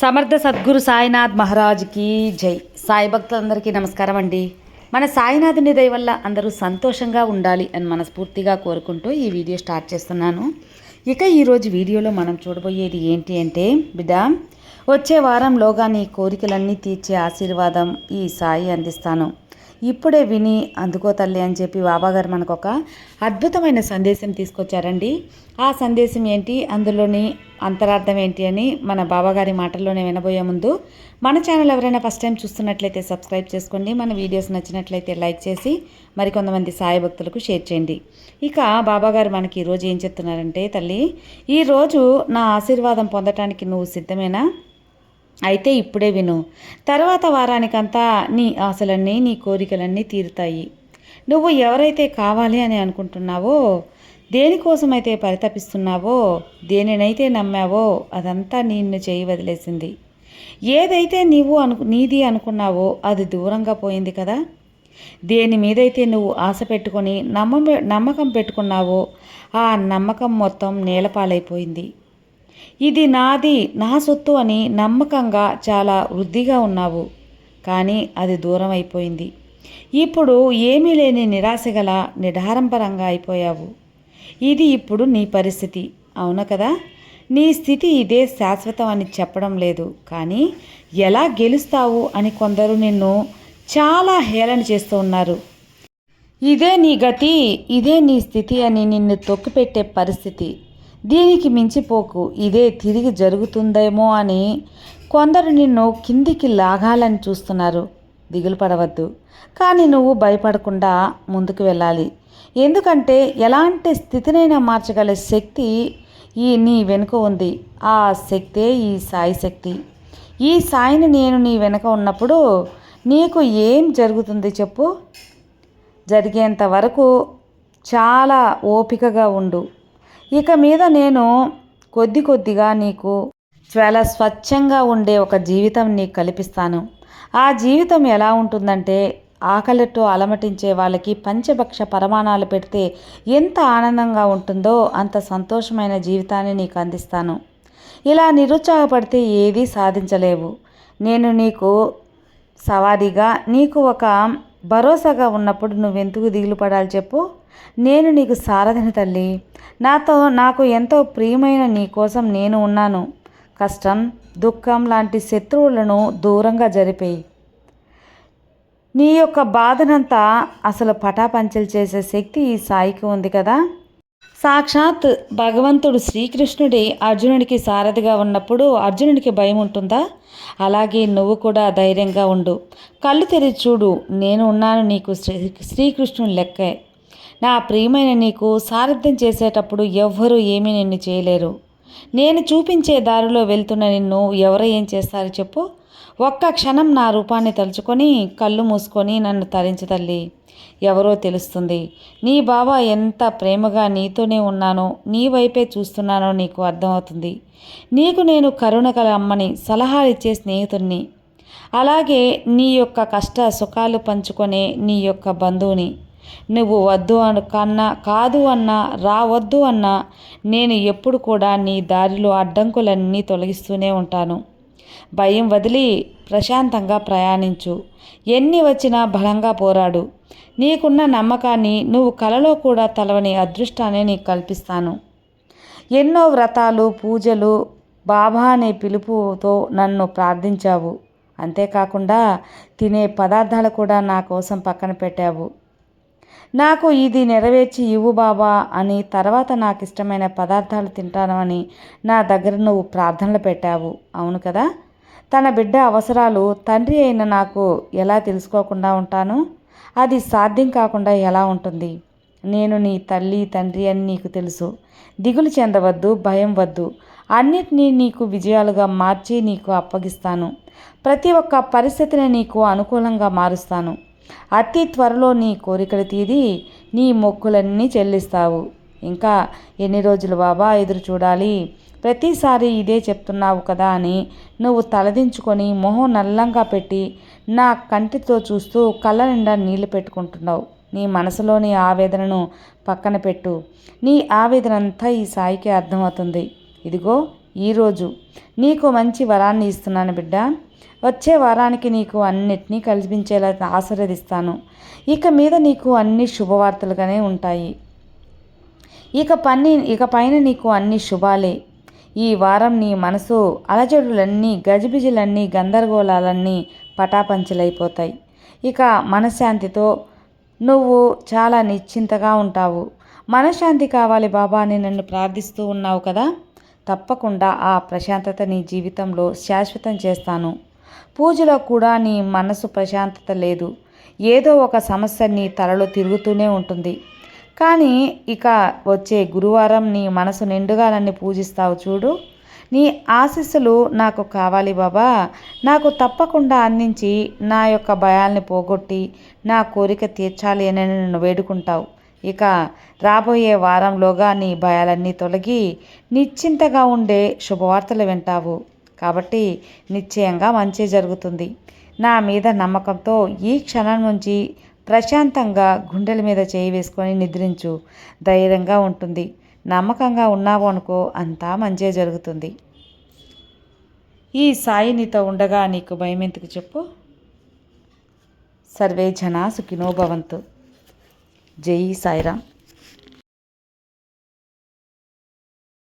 సమర్థ సద్గురు సాయినాథ్ మహారాజ్కి జై. సాయి భక్తులందరికీ నమస్కారం అండి. మన సాయినాథుని దయ వల్ల అందరూ సంతోషంగా ఉండాలి అని మనస్ఫూర్తిగా కోరుకుంటూ ఈ వీడియో స్టార్ట్ చేస్తున్నాను. ఇక ఈరోజు వీడియోలో మనం చూడబోయేది ఏంటి అంటే బిడ్డ వచ్చే వారంలోగా నీ కోరికలన్నీ తీర్చే ఆశీర్వాదం ఈ సాయి అందిస్తాను. ఇప్పుడే విని అందుకో తల్లి అని చెప్పి బాబాగారు మనకు ఒక అద్భుతమైన సందేశం తీసుకొచ్చారండి. ఆ సందేశం ఏంటి? అందులోని అంతరార్థం ఏంటి అని మన బాబాగారి మాటల్లోనే వినబోయే ముందు మన ఛానల్ ఎవరైనా ఫస్ట్ టైం చూస్తున్నట్లయితే సబ్స్క్రైబ్ చేసుకోండి మన వీడియోస్ నచ్చినట్లయితే లైక్ చేసి మరికొంతమంది సాయి భక్తులకు షేర్ చేయండి. ఇక బాబాగారు మనకి ఈరోజు ఏం చెప్తున్నారంటే తల్లి ఈరోజు నా ఆశీర్వాదం పొందటానికి నువ్వు సిద్ధమేనా? అయితే ఇప్పుడే విను. తర్వాత వారానికంతా నీ ఆశలన్నీ నీ కోరికలన్నీ తీరుతాయి. నువ్వు ఎవరైతే కావాలి అని అనుకుంటున్నావో దేనికోసమైతే పరితపిస్తున్నావో దేనినైతే నమ్మావో అదంతా నిన్ను చేయి వదిలేసింది. ఏదైతే నీవు అను నీది అనుకున్నావో అది దూరంగా పోయింది కదా? దేని మీదైతే నువ్వు ఆశ పెట్టుకొని నమ్మ నమ్మకం పెట్టుకున్నావో ఆ నమ్మకం మొత్తం నేలపాలైపోయింది. ఇది నాది నా సొత్తు అని నమ్మకంగా చాలా వృద్ధిగా ఉన్నావు. కానీ అది దూరం అయిపోయింది ఇప్పుడు ఏమీ లేని నిరాశ గల నిడారంపరంగా అయిపోయావు. ఇది ఇప్పుడు నీ పరిస్థితి. అవును కదా? నీ స్థితి ఇదే శాశ్వతం అని చెప్పడం లేదు. కానీ ఎలా గెలుస్తావు అని కొందరు నిన్ను చాలా హేళన చేస్తూ ఉన్నారు. ఇదే నీ గతి ఇదే నీ స్థితి అని నిన్ను తొక్కిపెట్టే పరిస్థితి. దీనికి మించిపోకు. ఇదే తిరిగి జరుగుతుందేమో అని కొందరు నిన్ను కిందికి లాగాలని చూస్తున్నారు. దిగులు పడవద్దు. కానీ నువ్వు భయపడకుండా ముందుకు వెళ్ళాలి. ఎందుకంటే ఎలాంటి స్థితినైనా మార్చగల శక్తి ఈ నీ వెనుక ఉంది. ఆ శక్తే ఈ సాయి శక్తి. ఈ సాయిని నేను నీ వెనుక ఉన్నప్పుడు నీకు ఏం జరుగుతుంది చెప్పు? జరిగేంత వరకు చాలా ఓపికగా ఉండు. ఇక మీద నేను కొద్ది కొద్దిగా నీకు చాలా స్వచ్ఛంగా ఉండే ఒక జీవితం నీకు కల్పిస్తాను. ఆ జీవితం ఎలా ఉంటుందంటే ఆకలితో అలమటించే వాళ్ళకి పంచభక్ష పరమాణాలు పెడితే ఎంత ఆనందంగా ఉంటుందో అంత సంతోషమైన జీవితాన్ని నీకు అందిస్తాను. ఇలా నిరుత్సాహపడితే ఏదీ సాధించలేవు. నేను నీకు సవారీగా నీకు ఒక భరోసాగా ఉన్నప్పుడు నువ్వెందుకు దిగులు పడాలి చెప్పు? నేను నీకు సారథిని తల్లి. నాతో నాకు ఎంతో ప్రియమైన నీ కోసం నేను ఉన్నాను. కష్టం దుఃఖం లాంటి శత్రువులను దూరంగా జరిపేయి. నీ యొక్క బాధనంతా అసలు పటాపంచలు చేసే శక్తి ఈ సాయికి ఉంది కదా? సాక్షాత్ భగవంతుడు శ్రీకృష్ణుడి అర్జునుడికి సారథిగా ఉన్నప్పుడు అర్జునుడికి భయం ఉంటుందా? అలాగే నువ్వు కూడా ధైర్యంగా ఉండు. కళ్ళు తెరిచి చూడు నేను ఉన్నాను నీకు శ్రీ శ్రీకృష్ణుని లెక్కే. నా ప్రియమైన నీకు సారథ్యం చేసేటప్పుడు ఎవ్వరూ ఏమీ నిన్ను చేయలేరు. నేను చూపించే దారిలో వెళ్తున్న నిన్ను ఎవరు ఏం చేస్తారు చెప్పు. ఒక్క క్షణం నా రూపాన్ని తలుచుకొని కళ్ళు మూసుకొని నన్ను తరించు తల్లి ఎవరో తెలుస్తుంది. నీ బావ ఎంత ప్రేమగా నీతోనే ఉన్నానో నీ వైపే చూస్తున్నానో నీకు అర్థమవుతుంది. నీకు నేను కరుణ కల అమ్మని సలహాలు ఇచ్చే స్నేహితుడిని అలాగే నీ యొక్క కష్ట సుఖాలు పంచుకొనే నీ యొక్క బంధువుని. నువ్వు వద్దు అను కన్నా కాదు అన్నా రావద్దు అన్నా నేను ఎప్పుడు కూడా నీ దారిలో అడ్డంకులన్నీ తొలగిస్తూనే ఉంటాను. భయం వదిలి ప్రశాంతంగా ప్రయాణించు. ఎన్ని వచ్చినా బలంగా పోరాడు. నీకున్న నమ్మకాన్ని నువ్వు కలలో కూడా తలవని అదృష్టాన్ని నీకు కల్పిస్తాను. ఎన్నో వ్రతాలు పూజలు బాబా అనే పిలుపుతో నన్ను ప్రార్థించావు. అంతేకాకుండా తినే పదార్థాలు కూడా నా కోసం పక్కన పెట్టావు. నాకు ఇది నెరవేర్చి ఇవ్వు బాబా అని తర్వాత నాకు ఇష్టమైన పదార్థాలు తింటాను అని నా దగ్గర నువ్వు ప్రార్థనలు పెట్టావు. అవును కదా? తన బిడ్డ అవసరాలు తండ్రి అయిన నాకు ఎలా తెలుసుకోకుండా ఉంటాను? అది సాధ్యం కాకుండా ఎలా ఉంటుంది? నేను నీ తల్లి తండ్రి అని నీకు తెలుసు. దిగులు చెందవద్దు భయం వద్దు. అన్నిటినీ నీకు విజయాలుగా మార్చి నీకు అప్పగిస్తాను. ప్రతి ఒక్క పరిస్థితిని నీకు అనుకూలంగా మారుస్తాను. అతి త్వరలో నీ కోరికలు తీరి నీ మొక్కులన్నీ చెల్లిస్తావు. ఇంకా ఎన్ని రోజులు బాబా ఎదురు చూడాలి? ప్రతిసారి ఇదే చెప్తున్నావు కదా అని నువ్వు తలదించుకొని మొహం నల్లంగా పెట్టి నా కంటితో చూస్తూ కళ్ళ నిండా నీళ్ళు పెట్టుకుంటున్నావు. నీ మనసులోని ఆవేదనను పక్కన పెట్టు. నీ ఆవేదన అంతా ఈ సాయికి అర్థమవుతుంది. ఇదిగో ఈరోజు నీకు మంచి వరాన్ని ఇస్తున్నాను బిడ్డ. వచ్చే వారానికి నీకు అన్నిటినీ కల్పించేలా ఆశీర్వదిస్తాను. ఇక మీద నీకు అన్ని శుభవార్తలుగానే ఉంటాయి. ఇక పని ఇక పైన నీకు అన్ని శుభాలే. ఈ వారం నీ మనసు అలజడులన్నీ గజిబిజిలన్నీ గందరగోళాలన్నీ పటాపంచలైపోతాయి. ఇక మనశ్శాంతితో నువ్వు చాలా నిశ్చింతగా ఉంటావు. మనశ్శాంతి కావాలి బాబా అని నన్ను ప్రార్థిస్తూ ఉన్నావు కదా? తప్పకుండా ఆ ప్రశాంతత నీ జీవితంలో శాశ్వతం చేస్తాను. పూజలో కూడా నీ మనసు ప్రశాంతత లేదు. ఏదో ఒక సమస్య నీ తలలో తిరుగుతూనే ఉంటుంది. కానీ ఇక వచ్చే గురువారం నీ మనసు నిండుగా నన్ను పూజిస్తావు చూడు. నీ ఆశీస్సులు నాకు కావాలి బాబా. నాకు తప్పకుండా అందించి నా యొక్క భయాల్ని పోగొట్టి నా కోరిక తీర్చాలి అని నన్ను వేడుకుంటావు. ఇక రాబోయే వారంలోగా నీ భయాలన్నీ తొలగి నిశ్చింతగా ఉండే శుభవార్తలు వింటావు. కాబట్టి నిశ్చయంగా మంచి జరుగుతుంది. నా మీద నమ్మకంతో ఈ క్షణం నుంచి ప్రశాంతంగా గుండెల మీద చేయి వేసుకొని నిద్రించు. ధైర్యంగా ఉంటుంది. నమ్మకంగా ఉన్నావు అనుకో అంతా మంచే జరుగుతుంది. ఈ సాయి నీతో ఉండగా నీకు భయం ఎందుకు చెప్పు? సర్వే జనా సుఖినో భవంతు. జై సాయిరామ్.